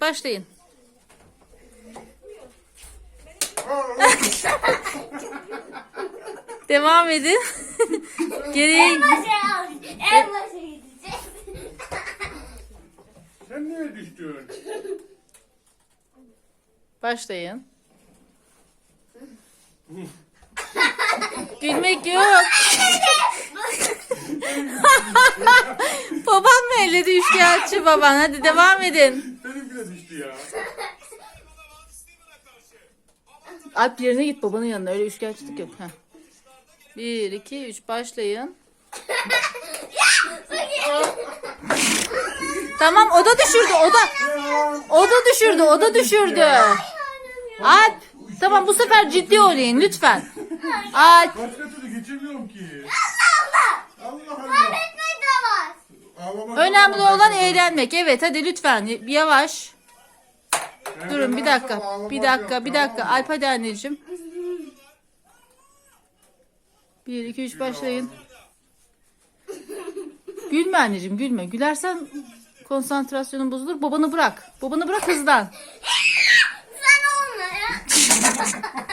Evet başlayın. Devam edin. Geriye Başa al. En başa gidecek. Sen niye düştün? başlayın. Gülmek yok. baban mı elledi üçkağıtçı baban? Hadi devam edin. De düştü ya. Alp yerine git babanın yanına. Öyle üçkağıtçılık yok. Heh. Bir, iki, üç başlayın. tamam o da düşürdü. O da o da düşürdü. O da düşürdü. Alp tamam bu sefer ciddi oynayın lütfen. Alp Başka türlü geçemiyorum ki. Önemli olan eğlenmek. Evet hadi lütfen yavaş. Ben Durun bir dakika. Bir dakika bir dakika. Alp hadi anneciğim. Bir, iki, üç başlayın. Gülme anneciğim gülme. Gülersen konsantrasyonun bozulur. Babanı bırak. Babanı bırak hızlan. Sen olma ya.